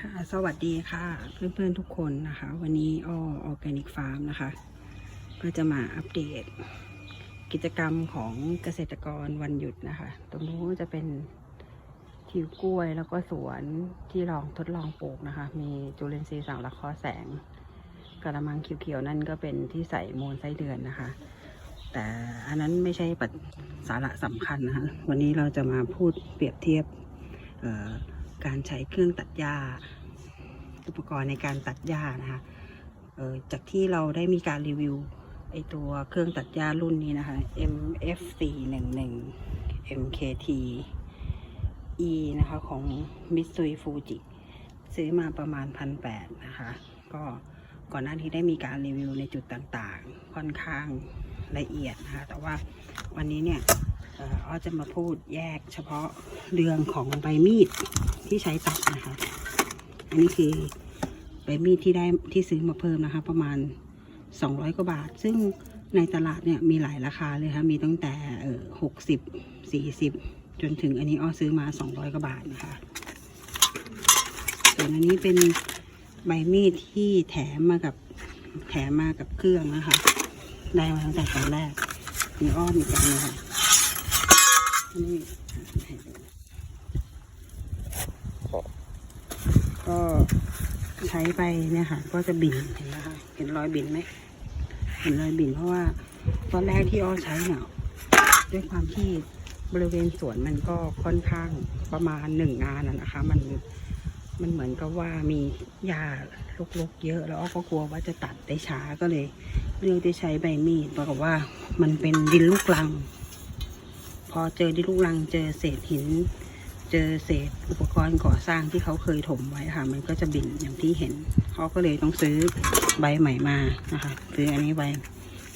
ค่ะสวัสดีค่ะ เพื่อนๆทุกคนนะคะ วันนี้อ้อออร์แกนิกฟาร์มนะคะ ก็จะมาอัปเดต กิจกรรมของเกษตรกรวันหยุดนะคะ ตรงนู้นจะเป็นทิวกล้วยแล้วก็สวนที่ลองทดลองปลูกนะคะ มีจุลินทรีย์สังละคระแสงกระมังเขียวๆนั่นก็เป็นที่ใส่มูลไส้เดือนนะคะ แต่อันนั้นไม่ใช่ปัจสาระสำคัญนะคะวันนี้เราจะมาพูดเปรียบเทียบเอ่อ การใช้เครื่องตัดหญ้า อุปกรณ์ในการตัดหญ้านะคะเออจากที่เราได้มีการรีวิวไอตัวเครื่องตัดหญ้ารุ่นนี้นะคะ MF 4 1 1 MKT E นะคะของ Mitsui Fuji ซื้อมาประมาณพันแปดนะคะ ก็ก่อนหน้านี้ได้มีการรีวิวในจุดต่างๆ ค่อนข้างละเอียดนะคะ แต่ว่าวันนี้เนี่ย อ่ออ้อจะมาพูดแยกเฉพาะเรื่องของใบมีดที่ใช้ตัดนะคะ อันนี้คือใบมีดที่ได้ที่ซื้อมาเพิ่มนะคะ ประมาณ 200 กว่าบาท ซึ่งในตลาดเนี่ยมีหลายราคาเลยค่ะมีตั้งแต่เออหกสิบสี่สิบจนถึงอันนี้อ้อซื้อมา 200 กว่าบาทนะคะ ส่วนอันนี้เป็นใบมีดที่แถมมากับแถมมากับเครื่องนะคะ ได้มาตั้งแต่ตอนแรกมีอ้อมอีกอันนึงค่ะ นี่ก็ใช้ไปเนี่ยค่ะก็จะบินเห็นไหมคะเห็นรอยบินไหมเห็นรอยบินเพราะว่าตอนแรกที่อ้อใช้เนี่ยด้วยความที่บริเวณสวนมันก็ค่อนข้างประมาณหนึ่งงานนะนะคะ มันมันเหมือนกับว่ามีหญ้ารกๆเยอะ แล้วอ้อก็กลัวว่าจะตัดได้ช้าก็เลยเลือกที่ใช้ใบมีดปรากฏว่ามันเป็นดินลูกรัง พอเจอดินลูกรังเจอเศษหิน เจอเศษอุปกรณ์ก่อสร้างที่เขาเคยถมไว้ค่ะ มันก็จะบินอย่างที่เห็น เขาก็เลยต้องซื้อใบใหม่มานะคะซื้ออันนี้ใบ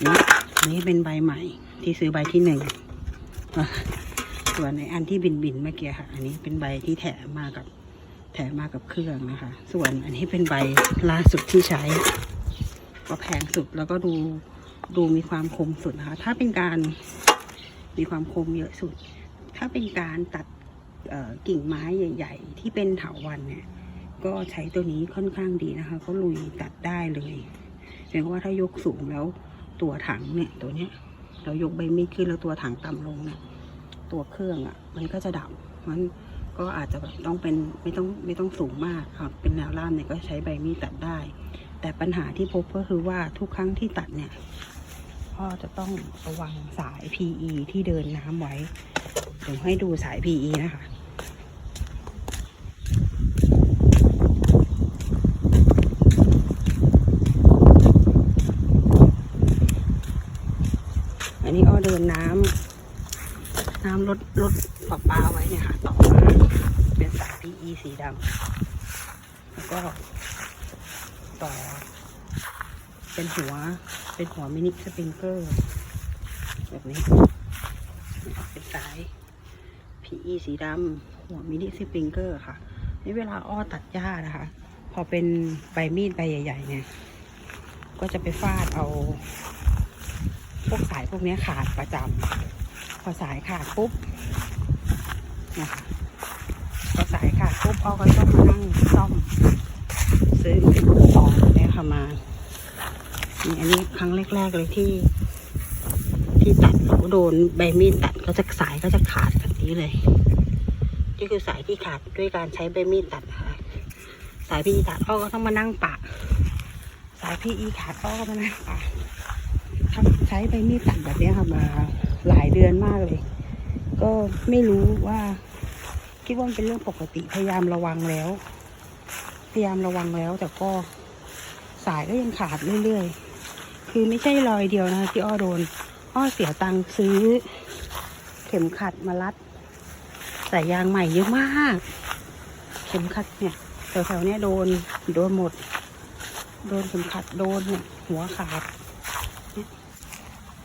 นี้อันนี้เป็นใบใหม่ที่ซื้อใบที่หนึ่งส่วนในอันที่บินบินเมื่อกี้ค่ะ อันนี้เป็นใบที่แถมมากับแถมมากับเครื่องนะคะ ส่วนอันนี้เป็นใบล่าสุดที่ใช้ ก็แพงสุดแล้วก็ดูดูมีความคมสุดนะคะ ถ้าเป็นการ มีความคมเยอะสุด ถ้าเป็นการตัดกิ่งไม้ใหญ่ ๆ ที่เป็นเถาวันเนี่ยก็ใช้ตัวนี้ค่อนข้างดีนะคะ ก็ลุยตัดได้เลยเพียงว่าถ้ายกสูงแล้วตัวถังเนี่ยตัวเนี้ย เรายกใบมีดขึ้นแล้วตัวถังต่ำลงเนี่ยตัวเครื่องอะ่ะ มันก็จะดับมันก็อาจจะแบบต้องเป็นไม่ต้องไม่ต้องสูงมากครับเป็นแนวล่ามเนี่ยก็ใช้ใบมีดตัดได้ แต่ปัญหาที่พบก็คือว่าทุกครั้งที่ตัดเนี่ย พ่อจะต้องระวังสาย PE ที่เดินน้ำไว้ เดี๋ยวให้ดูสาย PE นะคะอันนี้อ้อเดินน้ำน้ำรถรถปลาปลาไว้เนี่ยค่ะ ต่อมาเป็นสาย PE สีดำแล้วก็ต่อ เป็นหัวเป็นหัวมินิสปริงเกอร์ แบบนี้เป็นสาย PE สีดำหัวมินิสปริงเกอร์ค่ะนี่เวลาอ้อตัดหญ้านะคะ พอเป็นใบมีดใบใหญ่ ๆ เนี่ย ก็จะไปฟาดเอา พวกสายพวกนี้ขาดประจำพอสายขาดปุ๊บนะคะพอสายขาดปุ๊บอ้อก็ต้องมานั่งซ่อมซื้ออุปกรณ์เนี่ยค่ะมา นี่อันนี้ครั้งแรก ๆ เลยที่ ที่ตัดเขาโดนใบมีดตัดก็จะสายก็จะขาดแบบนี้เลย นี่คือสายที่ขาดด้วยการใช้ใบมีดตัดนะคะสายพี่ตัดอ้อก็ต้องมานั่งปะ สายพี่อีขาดอ้อก็มานั่งปะทำใช้ใบมีดตัดแบบนี้ค่ะมาหลายเดือนมากเลย ก็ไม่รู้ว่าคิดว่ามันเป็นเรื่องปกติพยายามระวังแล้ว พยายามระวังแล้วแต่ก็สายก็ยังขาดเรื่อยๆ คือไม่ใช่รอยเดียวนะคะที่อ้อโดน อ้อเสียตังค์ซื้อ เข็มขัดมารัดใส่ยางใหม่เยอะมาก เข็มขัดเนี่ยแถวๆเนี้ยโดนโดนหมด โดนเข็มขัดโดนเนี่ยหัวขาดเนี่ย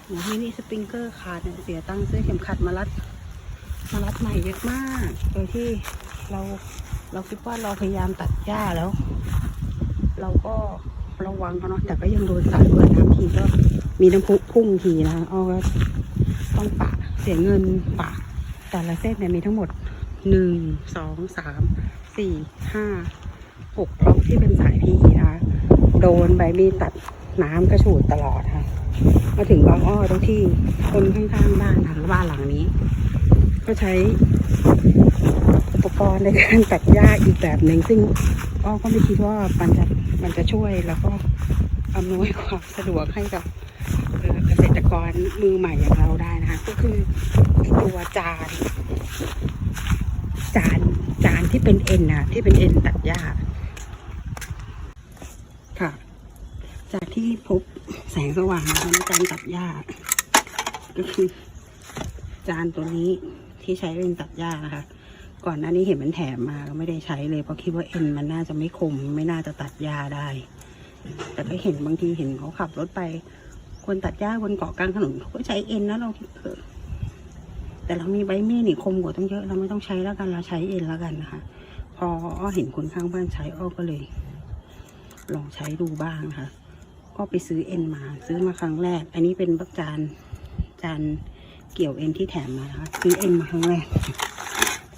หัวมินิสปริงเกอร์ขาดเนี่ยเสียตังค์ซื้อเข็มขัดมารัดมารัดใหม่เยอะมาก โดยที่เราเราคิดว่าเราพยายามตัดหญ้าแล้ว เราก็ ระวังเขาเนาะแต่ก็ยังโดนสายด้วยน้ำทีก็มีน้ำพุพุ่งทีนะอ้อก็ต้องปะเสียเงินปะแต่ละเส้นเนี่ยมีทั้งหมดหนึ่งสองสามสี่ห้าปลูกเพราะที่เป็นสายพีนะคะโดนใบมีดตัดน้ำกระฉูดตลอดค่ะ มาถึงบางอ้อตรงที่คนข้างๆบ้านทางบ้านหลังนี้ ก็ใช้อุปกรณ์ในการตัดหญ้าอีกแบบหนึ่งซึ่ง อ้อก็ไม่คิดว่ามันจะมันจะช่วยแล้วก็อำนวยความสะดวกให้กับเกษตรกรมือใหม่อย่างเราได้นะคะ ก็คือตัวจาน จานจานที่เป็นเอ็นนะที่เป็นเอ็นตัดหญ้าค่ะ จากที่พบแสงสว่างนะคะในการตัดหญ้าก็คือจานตัวนี้ที่ใช้เป็นตัดหญ้านะคะ ก่อนหน้านี้เห็นมันแถมมาก็ไม่ได้ใช้เลยเพราะคิดว่าเอ็นมันน่าจะไม่คม ไม่น่าจะตัดหญ้าได้ แต่ก็เห็นบางทีเห็นเขาขับรถไป คนตัดหญ้าบนเกาะกลางถนนเขาก็ใช้เอ็นนะเราคิดเออแต่เรามีใบมีดนี่คมกว่าต้องเยอะเราไม่ต้องใช้แล้วกันเราใช้เอ็นแล้วกันนะคะ พออ้อเห็นคนข้างบ้านใช้อ้อก็เลย ลองใช้ดูบ้างนะคะก็ไปซื้อเอ็นมา ซื้อมาครั้งแรก อันนี้เป็นบักจานจานเกี่ยวเอ็นที่แถมมานะคะซื้อเอ็นมาครั้งแรก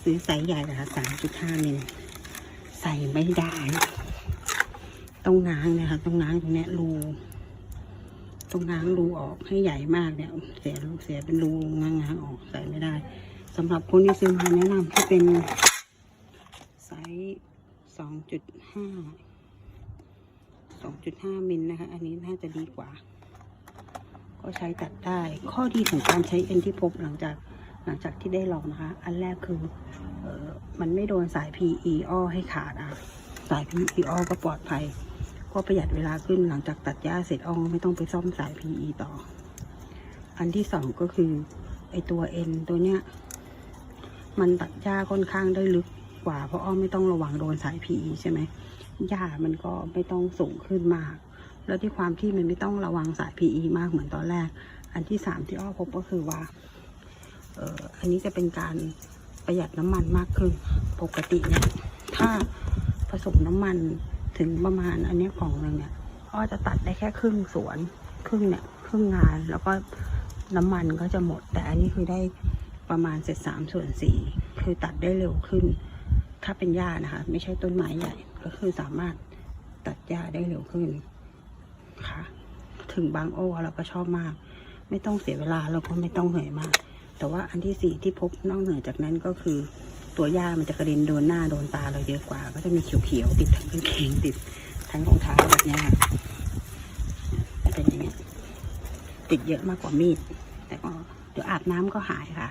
ซื้อไซส์ใหญ่นะคะสามจุดห้ามิลใส่ไม่ได้ ต้องง้างนะคะ ต้องง้างตรงนี้รูต้องง้างรูออกให้ใหญ่มากเนี่ยเสียเสียเป็นรูง้างง้างๆออกใส่ไม่ได้สำหรับคนที่ซื้อมาแนะนำที่เป็นไซส์สองจุดห้า2.5มิลนะคะ อันนี้น่าจะดีกว่า ก็ใช้ตัดได้ ข้อดีของการใช้เอ็นที่พบหลังจาก หลังจากที่ได้ลองนะคะ อันแรกคือเออมันไม่โดนสาย PE อ้อให้ขาดอะ สาย PE อ้อก็ปลอดภัย ก็ประหยัดเวลาขึ้นหลังจากตัดหญ้าเสร็จอ้อไม่ต้องไปซ่อมสาย PE ต่อ อันที่สองก็คือไอตัวเอ็นตัวเนี้ย มันตัดหญ้าค่อนข้างได้ลึกกว่า เพราะอ้อไม่ต้องระวังโดนสาย PE ใช่ไหมหญ้ามันก็ไม่ต้องสูงขึ้นมาก แล้วที่ความที่มันไม่ต้องระวังสาย PE มากเหมือนตอนแรก อันที่สามที่อ้อพบก็คือว่า อันนี้จะเป็นการประหยัดน้ำมันมากขึ้น ปกติเนี่ย ถ้าผสมน้ำมันถึงประมาณอันนี้ของหนึ่งเนี่ยอ้อจะตัดได้แค่ครึ่งสวน ครึ่งเนี่ย ครึ่งงาน แล้วก็น้ำมันก็จะหมด แต่อันนี้คือได้ประมาณเศษสามส่วนสี่คือตัดได้เร็วขึ้น ถ้าเป็นหญ้านะคะ ไม่ใช่ต้นไม้ใหญ่ ก็คือสามารถตัดหญ้าได้เร็วขึ้นค่ะ ถึงบางโอ้เราก็ชอบมาก ไม่ต้องเสียเวลาเราก็ไม่ต้องเหนื่อยมาก แต่ว่าอันที่สี่ที่พบนอกเหนือจากนั้นก็คือ ตัวหญ้ามันจะกระเด็นโดนหน้าโดนตาเราเยอะกว่า ก็จะมีเขียวๆติดทั้งกางเกงติดทั้งรองเท้าแบบนี้ค่ะเป็นอย่างเงี้ยติดเยอะมากกว่ามีด แต่ก็เดี๋ยวอาบน้ำก็หายค่ะ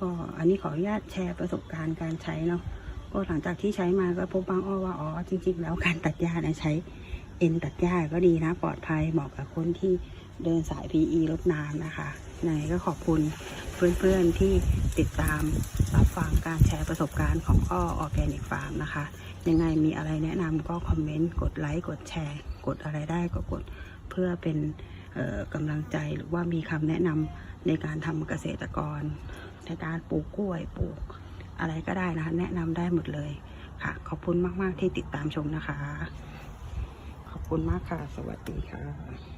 ก็อันนี้ขออนุญาตแชร์ประสบการณ์การใช้เนาะก็หลังจากที่ใช้มาก็พบบางอ้อว่าอ๋อจริง ๆ แล้วการตัดหญ้าเนี่ยใช้เอ็นตัดหญ้าก็ดีนะปลอดภัยเหมาะกับคนที่เดินสาย PE รถนานนะคะไหนก็ขอบคุณ เพื่อนๆที่ติดตามรับฟังการแชร์ประสบการณ์ของอ้อออร์แกนิกฟาร์มนะคะ ยังไงมีอะไรแนะนำก็คอมเมนต์ กดไลค์ กดแชร์ กดอะไรได้ก็กดเพื่อเป็นกำลังใจหรือว่ามีคำแนะนำในการทำเกษตรกร ในการปลูกกล้วยปลูกอะไรก็ได้นะคะ แนะนำได้หมดเลยค่ะ ขอบคุณมาก ๆ ที่ติดตามชมนะคะ ขอบคุณมากค่ะ สวัสดีค่ะ